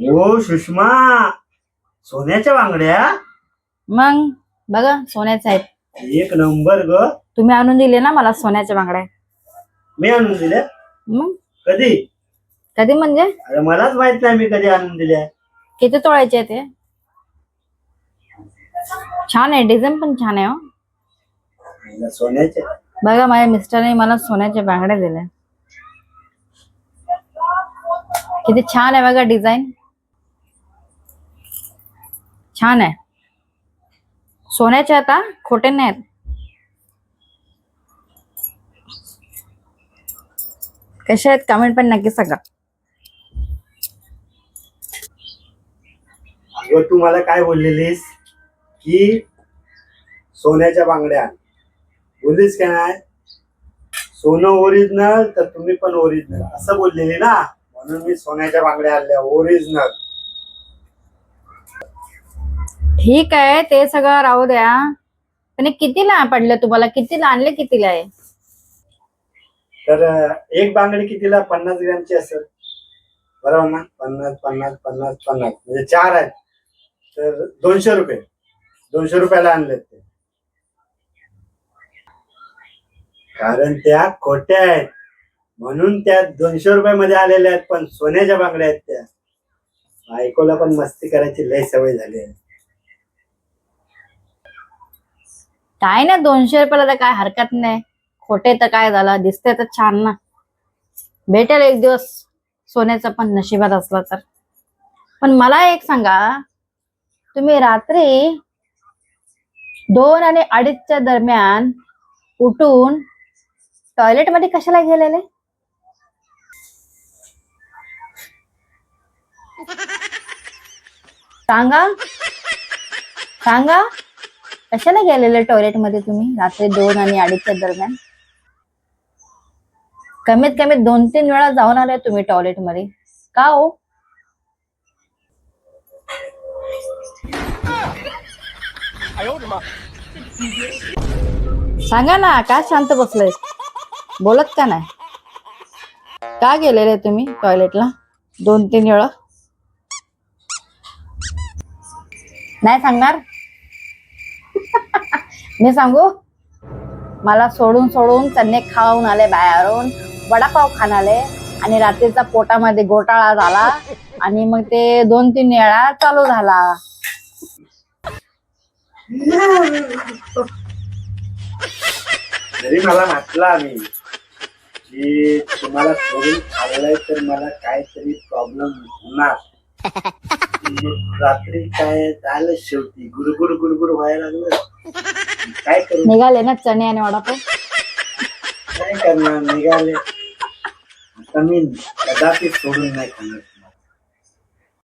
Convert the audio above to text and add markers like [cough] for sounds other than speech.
ओ सुषमा सोन्याच्या बांगड्या? मग बघा सोन्याच्या आहेत. एक नंबर ग. तुम्ही आणून दिले ना मला सोन्याच्या बांगड्या. मी आणून दिल्या मग? कधी? कधी म्हणजे? अरे मलाच माहीत नाही मी कधी आणून दिल्या किती तोळायचे ते? छान आहे डिझाईन पण छान आहे हो. सोन्याच्या बघा माझ्या मिस्टरने मला सोन्याच्या बांगड्या दिल्या किती छान आहे बघा डिझाईन. छान आहे. सोन्याचे आता खोटे नाही आहेत आहेत? कमेंट पण नक्की सांगा. अगं तू मला काय बोललेलीस? की सोन्याच्या बांगड्या. बोललीस काय नाही? सोनं ओरिजिनल तर तुम्ही पण ओरिजिनल असं बोललेली ना. म्हणून मी सोन्याच्या बांगड्या आणल्या ओरिजिनल ठीक आहे ते सगळं राहू द्या. पण कितीला पडलं तुम्हाला? कितीला आणले कितीला आहे? तर एक बांगडी कितीला? पन्नास ग्रॅमची असेल. बरोबर ना? पन्नास पन्नास पन्नास पन्नास. म्हणजे चार आहेत. तर दोनशे रुपये. दोनशे रुपयाला आणलेत ते. कारण त्या खोट्या आहेत. म्हणून त्या दोनशे रुपयामध्ये आलेल्या आहेत पण सोन्याच्या बांगड्या आहेत त्या. बायकोला पण मस्ती करायची लय सवय झाली आहे. काय ना दोनशे रुपयाला तर काय हरकत नाही. खोटे तर काय झालं दिसते तर छान ना. भेटेल एक दिवस सोन्याचं पण नशिबात असला तर. पण मला एक सांगा तुम्ही रात्री दोन आणि अडीचच्या दरम्यान उठून टॉयलेटमध्ये कशाला गेलेले? सांगा. सांगा. कशाला गेलेले टॉयलेटमध्ये तुम्ही? रात्री दोन आणि अडीचच्या दरम्यान? कमीत कमी दोन तीन वेळा जाऊन आले तुम्ही टॉयलेटमध्ये. का हो? सांगा ना का शांत बसलंय? बोलत का नाही? का गेलेले तुम्ही टॉयलेटला दोन तीन वेळा? नाही सांगणार? मी सांगू? मला सोडून सोडून चन्ने खाऊन आले बाहेरून वडापाव खाऊन आले आणि रात्रीचा पोटामध्ये घोटाळा झाला आणि मग ते दोन तीन वेळा चालू झाला. जरी मला म्हटलं आम्ही की तुम्हाला सोडून खाल्लंय तर मला काहीतरी प्रॉब्लेम होणार. [laughs] रात्री काय झालं शेवटी? गुडगुड गुडगुड व्हायला लागलं. काय करू? निघाले ना चणे आणि वडापाव? काय करणार? निघाले. आता मी कदाचित सोडून नाही खाणार.